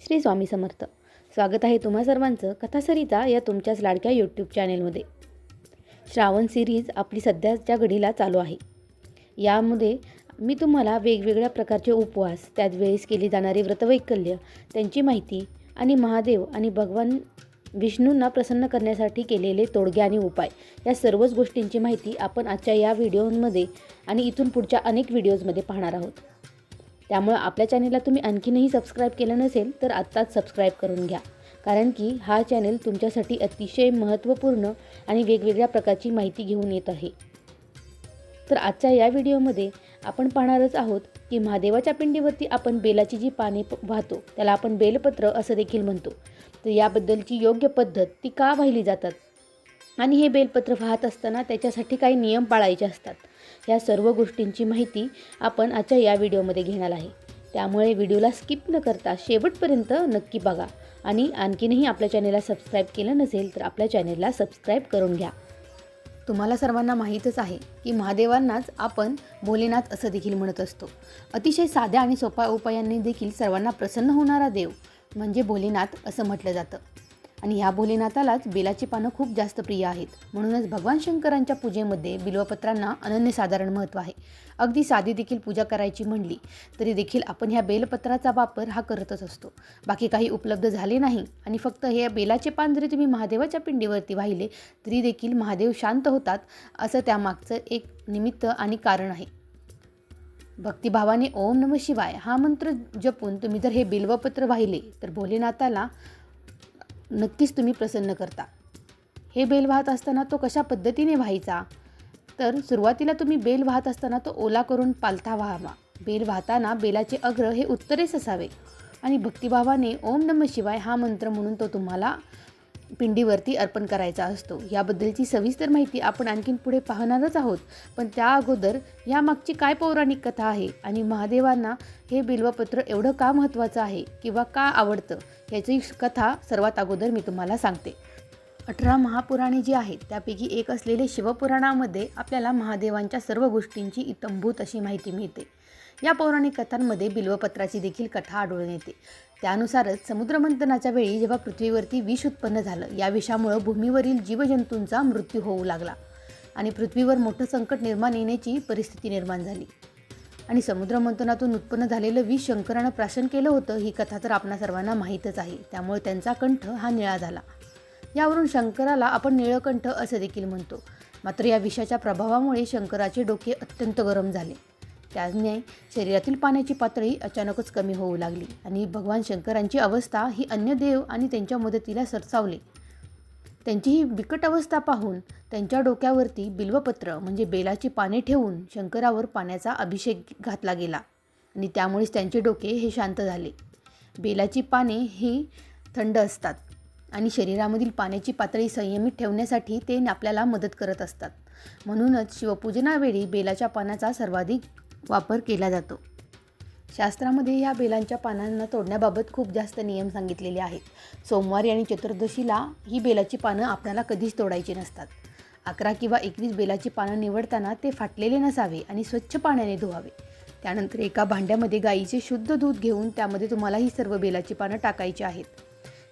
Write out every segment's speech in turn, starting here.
श्री स्वामी समर्थ. स्वागत आहे तुम्हा सर्वांचं कथासरिता या तुमच्याच लाडक्या यूट्यूब चॅनेलमध्ये श्रावण सिरीज आपली सध्याच्या घडीला चालू आहे. यामध्ये मी तुम्हाला वेगवेगळ्या प्रकारचे उपवास त्याच वेळेस केली जाणारी व्रतवैकल्य त्यांची माहिती आणि महादेव आणि भगवान विष्णूंना प्रसन्न करण्यासाठी केलेले तोडगे आणि उपाय या सर्वच गोष्टींची माहिती आपण आजच्या या व्हिडिओमध्ये आणि इथून पुढच्या अनेक व्हिडिओजमध्ये पाहणार आहोत. त्यामुळं आपल्या चॅनेलला तुम्ही आणखीनही सबस्क्राईब केलं नसेल तर आत्ताच सबस्क्राईब करून घ्या. कारण की हा चॅनेल तुमच्यासाठी अतिशय महत्त्वपूर्ण आणि वेगवेगळ्या प्रकारची माहिती घेऊन येत आहे. तर आजच्या या व्हिडिओमध्ये आपण पाहणारच आहोत की महादेवाच्या पिंडीवरती आपण बेलाची जी पाने वाहतो त्याला आपण बेलपत्र असं देखील म्हणतो. तर याबद्दलची योग्य पद्धत ती का वाहिली जातात? आणि हे बेलपत्र वाहत असताना त्याच्यासाठी काही नियम पाळायचे असतात. या सर्व गोष्टींची माहिती आपण आजच्या या व्हिडिओमध्ये घेणार आहे. त्यामुळे व्हिडिओला स्किप न करता शेवटपर्यंत नक्की बघा. आणि आणखीनही आपल्या चॅनेलला सबस्क्राईब केलं नसेल तर आपल्या चॅनेलला सबस्क्राईब करून घ्या. तुम्हाला सर्वांना माहीतच आहे की महादेवांनाच आपण भोलेनाथ असं देखील म्हणत असतो. अतिशय साध्या आणि सोप्या उपायांनी देखील सर्वांना प्रसन्न होणारा देव म्हणजे भोलेनाथ असं म्हटलं जातं. आणि ह्या भोलेनाथालाच बेलाची पानं खूप जास्त प्रिय आहेत. म्हणूनच भगवान शंकरांच्या पूजेमध्ये बिल्वपत्रांना अनन्यसाधारण महत्त्व आहे. अगदी साधी देखील पूजा करायची म्हणली तरी देखील आपण ह्या बेलपत्राचा वापर हा करतच असतो. बाकी काही उपलब्ध झाले नाही आणि फक्त हे बेलाचे पान जरी तुम्ही महादेवाच्या पिंडीवरती वाहिले तरी देखील महादेव शांत होतात असं त्यामागचं एक निमित्त आणि कारण आहे. भक्तिभावाने ओम नम शिवाय हा मंत्र जपून तुम्ही जर हे बिल्वपत्र वाहिले तर भोलेनाथाला नक्कीच तुम्ही प्रसन्न करता. हे बेल वाहत असताना तो कशा पद्धतीने व्हायचा? तर सुरुवातीला तुम्ही बेल वाहत असताना तो ओला करून पालथा व्हावा. बेल वाहताना बेलाचे अग्र हे उत्तरेस असावे. आणि भक्तिभावाने ओम नम शिवाय हा मंत्र म्हणून तो तुम्हाला पिंडीवरती अर्पण करायचा असतो. याबद्दलची सविस्तर माहिती आपण आणखीन पुढे पाहणारच आहोत. पण त्या अगोदर यामागची काय पौराणिक कथा आहे आणि महादेवांना हे बिल्वपत्र एवढं का महत्त्वाचं आहे किंवा का आवडतं याची कथा सर्वात अगोदर मी तुम्हाला सांगते. अठरा महापुराणे जी आहेत त्यापैकी एक असलेले शिवपुराणामध्ये आपल्याला महादेवांच्या सर्व गोष्टींची इतंभूत अशी माहिती मिळते. या पौराणिक कथांमध्ये बिल्वपत्राची देखील कथा आढळून येते. त्यानुसारच समुद्रमंथनाच्या वेळी जेव्हा पृथ्वीवरती विष उत्पन्न झालं या विषामुळं भूमीवरील जीवजंतूंचा मृत्यू होऊ लागला आणि पृथ्वीवर मोठं संकट निर्माण येण्याची परिस्थिती निर्माण झाली. आणि समुद्रमंथनातून उत्पन्न झालेलं विष शंकरानं प्राशन केलं होतं ही कथा तर आपणा सर्वांना माहीतच आहे. त्यामुळे त्यांचा कंठ हा निळा झाला. यावरून शंकराला आपण निळकंठ असं देखील म्हणतो. मात्र या विषाच्या प्रभावामुळे शंकराचे डोके अत्यंत गरम झाले. त्याने शरीरातील पाण्याची पातळी अचानकच कमी होऊ लागली आणि भगवान शंकरांची अवस्था ही अन्य देव आणि त्यांच्या मदतीला सरसावले. त्यांची ही बिकट अवस्था पाहून त्यांच्या डोक्यावरती बिल्वपत्र म्हणजे बेलाची पाने ठेवून शंकरावर पाण्याचा अभिषेक घातला गेला आणि त्यामुळेच त्यांचे डोके हे शांत झाले. बेलाची पाने ही थंड असतात आणि शरीरामधील पाण्याची पातळी संयमित ठेवण्यासाठी ते आपल्याला मदत करत असतात. म्हणूनच शिवपूजनावेळी बेलाच्या पानाचा सर्वाधिक वापर केला जातो. शास्त्रामध्ये या बेलांच्या पानांना तोडण्याबाबत खूप जास्त नियम सांगितलेले आहेत. सोमवारी आणि चतुर्दशीला ही बेलाची पानं आपल्याला कधीच तोडायची नसतात. अकरा किंवा एकवीस बेलाची पानं निवडताना ते फाटलेले नसावे आणि स्वच्छ पाण्याने धुवावे. त्यानंतर एका भांड्यामध्ये गाईचे शुद्ध दूध घेऊन त्यामध्ये तुम्हाला ही सर्व बेलाची पानं टाकायची आहेत.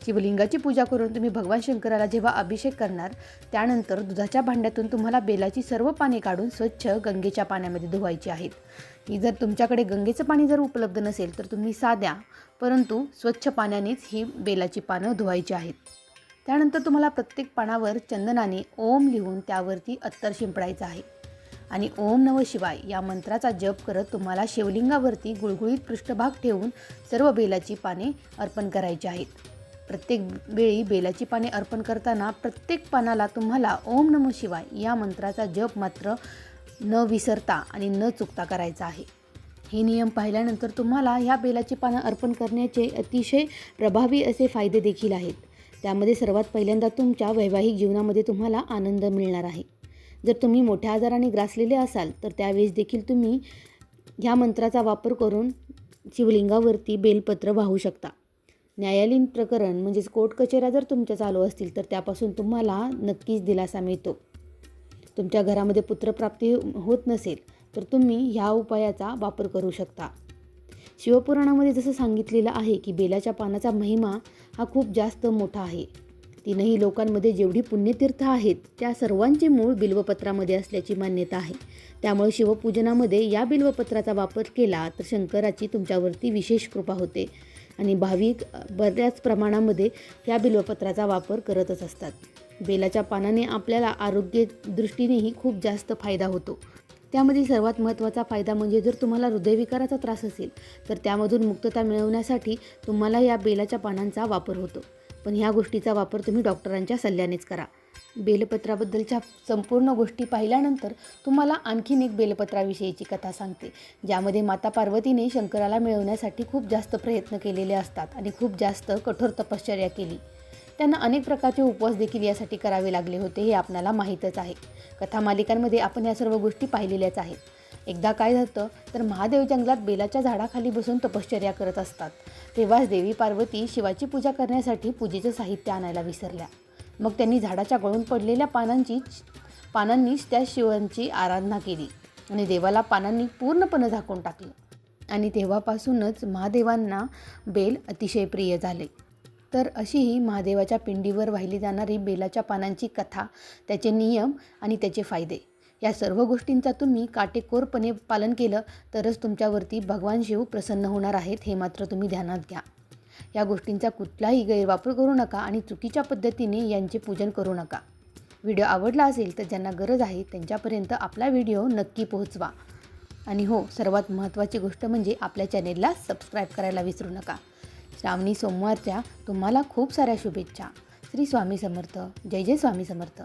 शिवलिंगाची पूजा करून तुम्ही भगवान शंकराला जेव्हा अभिषेक करणार त्यानंतर दुधाच्या भांड्यातून तुम्हाला बेलाची सर्व पाने काढून स्वच्छ गंगेच्या पाण्यामध्ये धुवायची आहेत. ही जर तुमच्याकडे गंगेचं पाणी जर उपलब्ध नसेल तर तुम्ही साध्या परंतु स्वच्छ पाण्यानेच ही बेलाची पानं धुवायची आहेत. त्यानंतर तुम्हाला प्रत्येक पानावर चंदनाने ओम लिहून त्यावरती अत्तर शिंपडायचं आहे. आणि ओम नव शिवाय या मंत्राचा जप करत तुम्हाला शिवलिंगावरती गुळगुळीत पृष्ठभाग ठेवून सर्व बेलाची पाने अर्पण करायची आहेत. प्रत्येक वेळी बेलाची पाने अर्पण करताना प्रत्येक पानाला तुम्हाला ओम नमो शिवाय या मंत्राचा जप मात्र न विसरता आणि न चुकता करायचा आहे. हे नियम पाहिल्यानंतर तुम्हाला ह्या बेलाची पानं अर्पण करण्याचे अतिशय प्रभावी असे फायदे देखील आहेत. त्यामध्ये सर्वात पहिल्यांदा तुमच्या वैवाहिक जीवनामध्ये तुम्हाला आनंद मिळणार आहे. जर तुम्ही मोठ्या आजाराने ग्रासलेले असाल तर त्यावेळेस देखील तुम्ही ह्या मंत्राचा वापर करून शिवलिंगावरती बेलपत्र वाहू शकता. न्यायालयीन प्रकरण म्हणजेच कोर्ट कचेऱ्या जर तुमच्या चालू असतील तर त्यापासून तुम्हाला नक्कीच दिलासा मिळतो. तुमच्या घरामध्ये पुत्रप्राप्ती होत नसेल तर तुम्ही ह्या उपायाचा वापर करू शकता. शिवपुराणामध्ये जसं सांगितलेलं आहे की बेलाच्या पानाचा महिमा हा खूप जास्त मोठा आहे. तीनही लोकांमध्ये जेवढी पुण्यतीर्थ आहेत त्या सर्वांचे मूळ बिल्वपत्रामध्ये असल्याची मान्यता आहे. त्यामुळे शिवपूजनामध्ये या बिल्वपत्राचा वापर केला तर शंकराची तुमच्यावरती विशेष कृपा होते. आणि भाविक बऱ्याच प्रमाणामध्ये या बिल्वपत्राचा वापर करतच असतात. बेलाच्या पानाने आपल्याला आरोग्य दृष्टीनेही खूप जास्त फायदा होतो. त्यामध्ये सर्वात महत्त्वाचा फायदा म्हणजे जर तुम्हाला हृदयविकाराचा त्रास असेल तर त्यामधून मुक्तता मिळवण्यासाठी तुम्हाला या बेलाच्या पानांचा वापर होतो. पण ह्या गोष्टीचा वापर तुम्ही डॉक्टरांच्या सल्ल्यानेच करा. बेलपत्राबद्दलच्या संपूर्ण गोष्टी पाहिल्यानंतर तुम्हाला आणखीन एक बेलपत्राविषयीची कथा सांगते ज्यामध्ये माता पार्वतीने शंकराला मिळवण्यासाठी खूप जास्त प्रयत्न केलेले असतात आणि खूप जास्त कठोर तपश्चर्या केली. त्यांना अनेक प्रकारचे उपवास देखील यासाठी करावे लागले होते हे आपल्याला माहीतच आहे. कथा मालिकांमध्ये आपण या सर्व गोष्टी पाहिलेल्याच आहेत. एकदा काय झालं तर महादेव जंगलात बेलाच्या झाडाखाली बसून तपश्चर्या करत असतात. तेव्हाच देवी पार्वती शिवाची पूजा करण्यासाठी पूजेचं साहित्य आणायला विसरल्या. मग त्यांनी झाडाच्या गळून पडलेल्या पानांची पानांनीच त्या शिवांची आराधना केली आणि देवाला पानांनी पूर्णपणे झाकून टाकलं. आणि तेव्हापासूनच महादेवांना बेल अतिशय प्रिय झाले. तर अशी ही महादेवाच्या पिंडीवर वाहिली जाणारी बेलाच्या पानांची कथा त्याचे नियम आणि त्याचे फायदे या सर्व गोष्टींचा तुम्ही काटेकोरपणे पालन केलं तरच तुमच्यावरती भगवान शिव प्रसन्न होणार आहेत हे मात्र तुम्ही ध्यानात घ्या. या गोष्टींचा कुठलाही गैरवापर करू नका आणि चुकीच्या पद्धतीने यांचे पूजन करू नका. व्हिडिओ आवडला असेल तर ज्यांना गरज आहे त्यांच्यापर्यंत आपला व्हिडिओ नक्की पोहोचवा. आणि हो सर्वात महत्त्वाची गोष्ट म्हणजे आपल्या चॅनेलला सबस्क्राईब करायला विसरू नका. श्रावणी सोमवारच्या तुम्हाला खूप साऱ्या शुभेच्छा. श्री स्वामी समर्थ. जय जय स्वामी समर्थ.